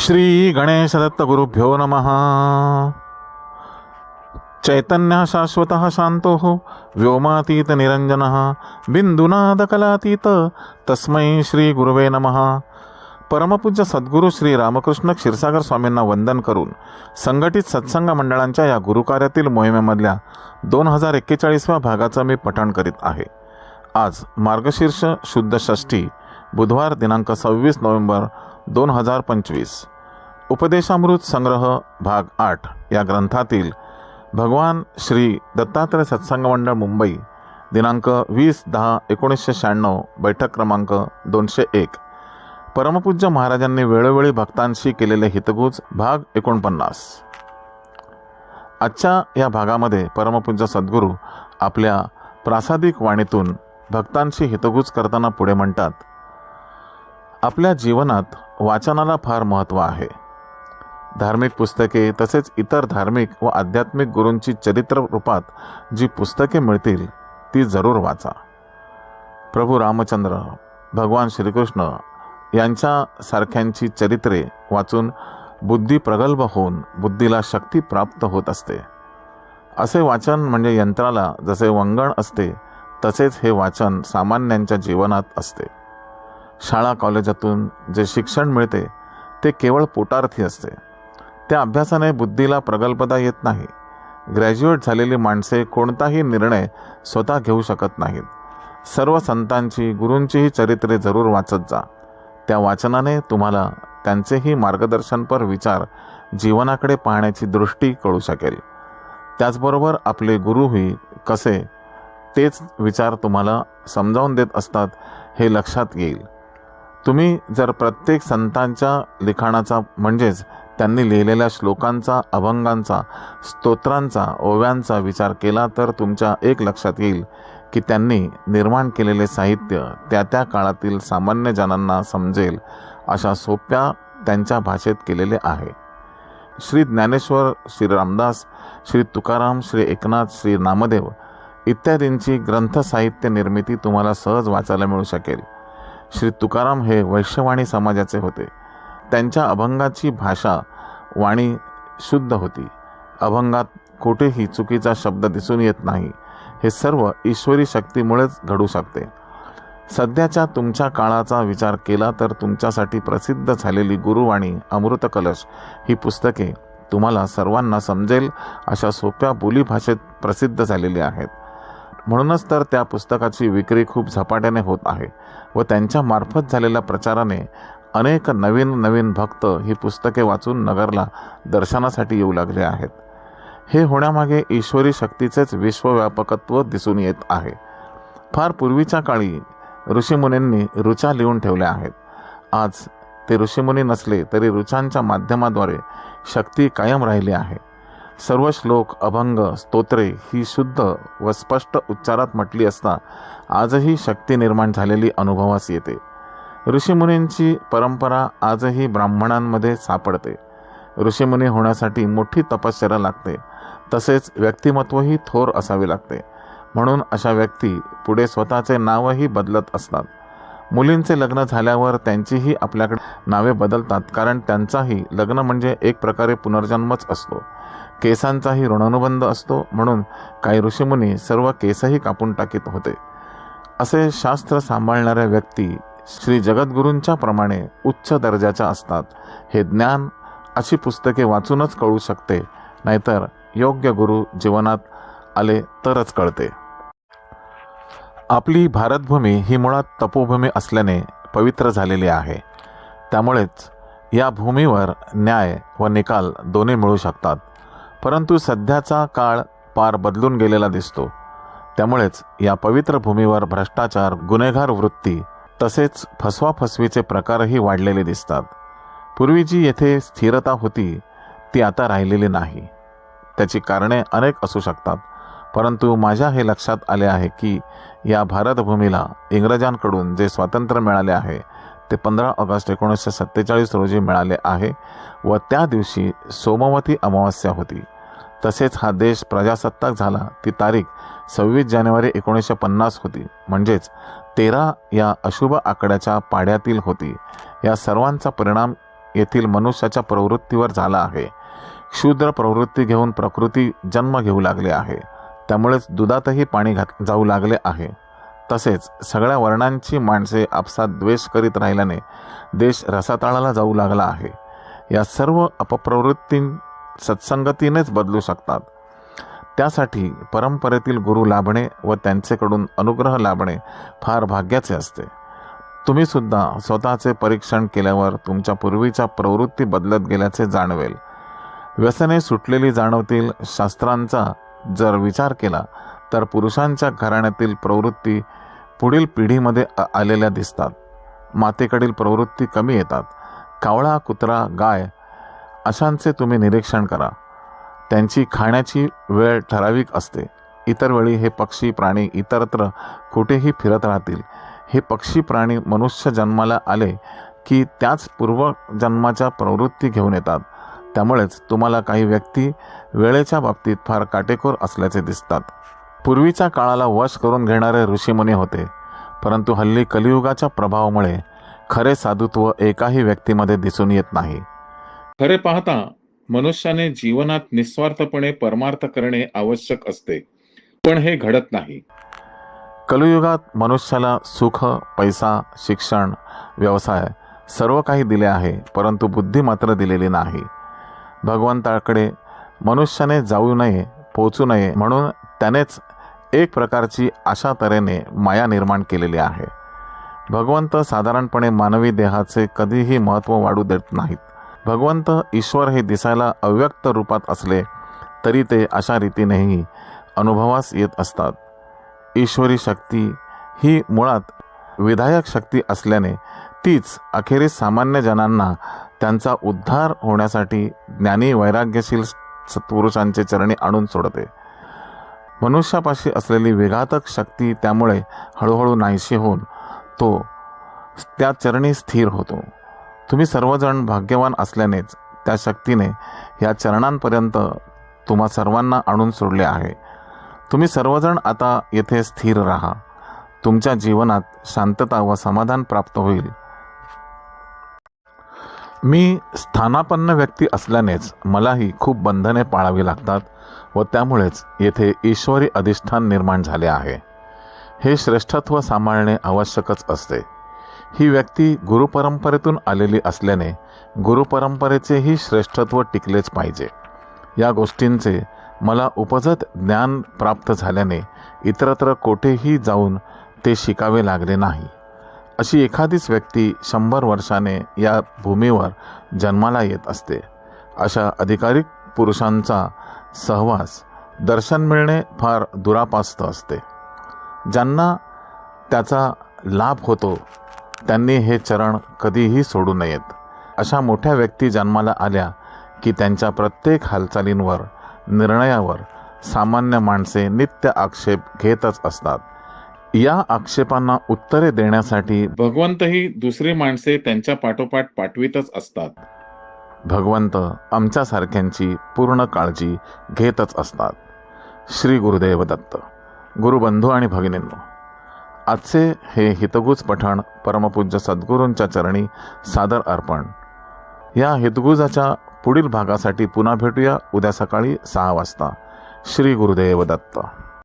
श्री गणेश दत्त गुरुभ्यो नमः। चैतन्य शाश्वत शांतो व्योमातीत निरंजन बिंदुनादकलातीत तस्मै श्री गुरुवे नमः। परमपूज्य सद्गुरू श्री रामकृष्ण क्षीरसागर स्वामींना वंदन करून संघटित सत्संग मंडळांच्या या गुरुकार्यातील मोहिमेमधल्या दोन हजार एक्केचाळीसव्या भागाचं मी पठण करीत आहे. आज मार्गशीर्ष शुद्ध षष्ठी बुधवार दिनांक सव्वीस नोव्हेंबर दोन हजार पंचवीस. उपदेशामृत संग्रह भाग आठ या ग्रंथातील भगवान श्री दत्तात्रय सत्संग मंडळ मुंबई दिनांक वीस दहा एकोणीसशे शहाण्णव बैठक क्रमांक दोनशे एक. परमपूज्य महाराजांनी वेळोवेळी भक्तांशी केलेले हितगुज भाग एकोणपन्नास. आजच्या या भागामध्ये परमपूज्य सद्गुरू आपल्या प्रासादिक वाणीतून भक्तांशी हितगुज करताना पुढे म्हणतात आपल्या जीवनात वाचनाला फार महत्त्व आहे. धार्मिक पुस्तके तसेच इतर धार्मिक व आध्यात्मिक गुरूंची चरित्र रूपात जी पुस्तके मिळतील ती जरूर वाचा. प्रभू रामचंद्र भगवान श्रीकृष्ण यांच्यासारख्यांची चरित्रे वाचून बुद्धी प्रगल्भ होऊन बुद्धीला शक्ती प्राप्त होत असते. असे वाचन म्हणजे यंत्राला जसे वंगण असते तसेच हे वाचन सामान्यांच्या जीवनात असते. शाळा कॉलेजातून जे शिक्षण मिळते ते केवळ पोटार्थी असते. त्या अभ्यासाने बुद्धीला प्रगल्भता येत नाही. ग्रॅज्युएट झालेली माणसे कोणताही निर्णय स्वतः घेऊ शकत नाहीत. सर्व संतांची गुरूंचीही चरित्रे जरूर वाचत जा. त्या वाचनाने तुम्हाला त्यांचेही मार्गदर्शनपर विचार जीवनाकडे पाहण्याची दृष्टी कळू शकेल. त्याचबरोबर आपले गुरुही कसे तेच विचार तुम्हाला समजावून देत असतात हे लक्षात येईल. तुम्ही जर प्रत्येक संतांच्या लिखाणाचा म्हणजेच त्यांनी लिहिलेल्या श्लोकांचा अभंगांचा स्तोत्रांचा ओव्यांचा विचार केला तर तुमच्या एक लक्षात येईल की त्यांनी निर्माण केलेले साहित्य त्या त्या काळातील सामान्य जनांना समजेल अशा सोप्या त्यांच्या भाषेत केलेले आहे. श्री ज्ञानेश्वर श्री रामदास श्री तुकाराम श्री एकनाथ श्री नामदेव इत्यादींची ग्रंथ साहित्य निर्मिती तुम्हाला सहज वाचायला मिळू शकेल. श्री तुकाराम हे वैश्यवाणी समाजाचे होते. त्यांच्या अभंगाची भाषा वाणी शुद्ध होती. अभंगात कुठेही चुकीचा शब्द दिसून येत नाही. हे सर्व ईश्वरी शक्तीमुळेच घडू शकते. सध्याच्या तुमच्या काळाचा विचार केला तर तुमच्यासाठी प्रसिद्ध झालेली गुरुवाणी अमृत कलश ही पुस्तके तुम्हाला सर्वांना समजेल अशा सोप्या बोलीभाषेत प्रसिद्ध झालेली आहेत. म्हणूनच तर त्या पुस्तकाची विक्री खूप झपाट्याने होत आहे व त्यांच्या मार्फत झालेल्या प्रचाराने अनेक नवीन नवीन भक्त ही पुस्तके वाचून नगरला दर्शनासाठी येऊ लागले आहेत. हे होण्यामागे ईश्वरी शक्तीचेच विश्वव्यापकत्व दिसून येत आहे. फार पूर्वीच्या काळी ऋषीमुनींनी ऋचा लिहून ठेवल्या आहेत. आज ते ऋषीमुनी नसले तरी ऋचांच्या माध्यमाद्वारे शक्ती कायम राहिली आहे. सर्व श्लोक अभंग स्तोत्रे ही शुद्ध व स्पष्ट उच्चारात म्हटली असता आजही शक्ती निर्माण झालेली अनुभवास येते. ऋषीमुनींची परंपरा आजही ब्राह्मणांमध्ये सापडते. ऋषीमुनी होण्यासाठी मोठी तपश्चर्या लागते. तसेच व्यक्तिमत्वही थोर असावे लागते. म्हणून अशा व्यक्ती पुढे स्वतःचे नावही बदलत असतात. मुलींचे लग्न झाल्यावर त्यांचीही आपल्याकडे नावे बदलतात कारण त्यांचाही लग्न म्हणजे एक प्रकारे पुनर्जन्मच असतो. केसांचाही ऋणानुबंध असतो म्हणून काही ऋषीमुनी सर्व केसही कापून टाकीत होते. असे शास्त्र सांभाळणाऱ्या व्यक्ती श्री जगद्गुरूंच्या प्रमाणे उच्च दर्जाच्या असतात. हे ज्ञान अशी पुस्तके वाचूनच कळू शकते नाहीतर योग्य गुरु जीवनात आले तरच कळते. आपली भारतभूमी ही मुळात तपोभूमी असल्याने पवित्र झालेली आहे. त्यामुळेच या भूमीवर न्याय व निकाल दोन्ही मिळू शकतात. परंतु सध्याचा काळ पार बदलून गेलेला दिसतो. त्यामुळेच या पवित्र भूमीवर भ्रष्टाचार गुन्हेगार वृत्ती तसेच फसवाफसवीचे प्रकारही वाढलेले दिसतात. पूर्वी जी येथे स्थिरता होती ती आता राहिलेली नाही. त्याची कारणे अनेक असू शकतात परंतु माझ्या हे लक्षात आले आहे की या भारतभूमीला इंग्रजांकडून जे स्वातंत्र्य मिळाले आहे ते पंधरा ऑगस्ट एकोणीसशे सत्तेचाळीस रोजी मिळाले आहे व त्या दिवशी सोमवती अमावस्या होती. तसेच हा देश प्रजासत्ताक झाला ती तारीख सव्वीस जानेवारी एकोणीसशे पन्नास होती. म्हणजेच तेरा या अशुभ आकड्याच्या पाड्यातील होती. या सर्वांचा परिणाम येथील मनुष्याच्या प्रवृत्तीवर झाला आहे. क्षुद्र प्रवृत्ती घेऊन प्रकृती जन्म घेऊ लागले आहे. त्यामुळेच दुधातही पाणी घात जाऊ लागले आहे. तसेच सगळ्या वर्णांची माणसे आपसात द्वेष करीत राहिल्याने देश रसाताळाला जाऊ लागला आहे. या सर्व अपप्रवृत्ती सत्संगतीनेच बदलू शकतात. त्यासाठी परंपरेतील गुरु लाभणे व त्यांचेकडून अनुग्रह लाभणे फार भाग्याचे असते. तुम्ही सुद्धा स्वतःचे परीक्षण केल्यावर तुमच्या पूर्वीच्या प्रवृत्ती बदलत गेल्याचे जाणवेल. व्यसने सुटलेली जाणवतील शास्त्रांचा जर विचार केला तर पुरुषांच्या घराण्यातील प्रवृत्ती पुढील पिढीमध्ये आलेल्या दिसतात. मातेकडील प्रवृत्ती कमी येतात. कावळा कुत्रा गाय अशांचे तुम्ही निरीक्षण करा. त्यांची खाण्याची वेळ ठराविक असते. इतर वेळी हे पक्षी प्राणी इतरत्र कुठेही फिरत राहतील. हे पक्षी प्राणी मनुष्य जन्माला आले की त्याच पूर्वजन्माच्या प्रवृत्ती घेऊन येतात. त्यामुळेच तुम्हाला काही व्यक्ती वेळेच्या बाबतीत फार काटेकोर असल्याचे दिसतात. पूर्वीच्या काळाला वश करून घेणारे ऋषीमुनी होते. परंतु हल्ली कलियुगाच्या प्रभावामुळे खरे साधुत्व एकाही व्यक्तीमध्ये दिसून येत नाही. खरे पाहता मनुष्याने जीवनात निस्वार्थपणे परमार्थ करणे आवश्यक असते पण हे घडत नाही. कलियुगात मनुष्याला सुख पैसा शिक्षण व्यवसाय सर्व काही दिले आहे परंतु बुद्धी मात्र दिलेली नाही. भगवंताकडे मनुष्याने जाऊ नये पोचू नये म्हणून त्यानेच एक प्रकारची अशा तऱ्हेने माया निर्माण केलेली आहे. भगवंत साधारणपणे मानवी देहाचे कधीही महत्त्व वाढू देत नाहीत. भगवंत ईश्वर हे दिसायला अव्यक्त रूपात असले तरी ते अशा रीतीनेही अनुभवास येत असतात. ईश्वरी शक्ती ही मुळात विधायक शक्ती असल्याने तीच अखेरीस सामान्य जनांना त्यांचा उद्धार होण्यासाठी ज्ञानी वैराग्यशील सत्पुरुषांचे चरणी आणून सोडते. मनुष्यापाशी असलेली विघातक शक्ती त्यामुळे हळूहळू नाहीशी होऊन तो त्या चरणी स्थिर होतो. तुम्ही सर्वजण भाग्यवान असल्यानेच त्या शक्तीने या चरणांपर्यंत तुम्हा सर्वांना आणून सोडले आहे. तुम्ही सर्वजण आता येथे स्थिर राहा. तुमच्या जीवनात शांतता व समाधान प्राप्त होईल. मी स्थानापन्न व्यक्ती असल्यानेच मलाही खूप बंधने पाळावी लागतात व त्यामुळेच येथे ईश्वरी अधिष्ठान निर्माण झाले आहे. हे श्रेष्ठत्व सांभाळणे आवश्यकच असते. ही व्यक्ती गुरुपरंपरेतून आलेली असल्याने गुरुपरंपरेचेही श्रेष्ठत्व टिकलेच पाहिजे. या गोष्टींचे मला उपजत ज्ञान प्राप्त झाल्याने इतरत्र कोठेही जाऊन ते शिकावे लागले नाही. अशी एखादीच व्यक्ती शंभर वर्षाने या भूमीवर जन्माला येत असते. अशा अधिकारिक पुरुषांचा सहवास दर्शन मिळणे फार दुरापास्त असते. ज्यांना त्याचा लाभ होतो त्यांनी हे चरण कधीही सोडू नयेत. अशा मोठ्या व्यक्ती जन्माला आल्या की त्यांच्या प्रत्येक हालचालींवर निर्णयावर सामान्य माणसे नित्य आक्षेप घेतच असतात. या आक्षेपांना उत्तरे देण्यासाठी भगवंतही दुसरी माणसे त्यांच्या पाठोपाठ पाठवीतच असतात. भगवंत आमच्यासारख्यांची पूर्ण काळजी घेतच असतात. श्री गुरुदेव दत्त गुरुबंधू आणि भगिनींनो आजचे हे हितगुज पठण परमपूज्य सद्गुरूंच्या चरणी सादर अर्पण. या हितगुजाच्या पुढील भागासाठी पुन्हा भेटूया उद्या सकाळी सहा वाजता. श्री गुरुदेव दत्त.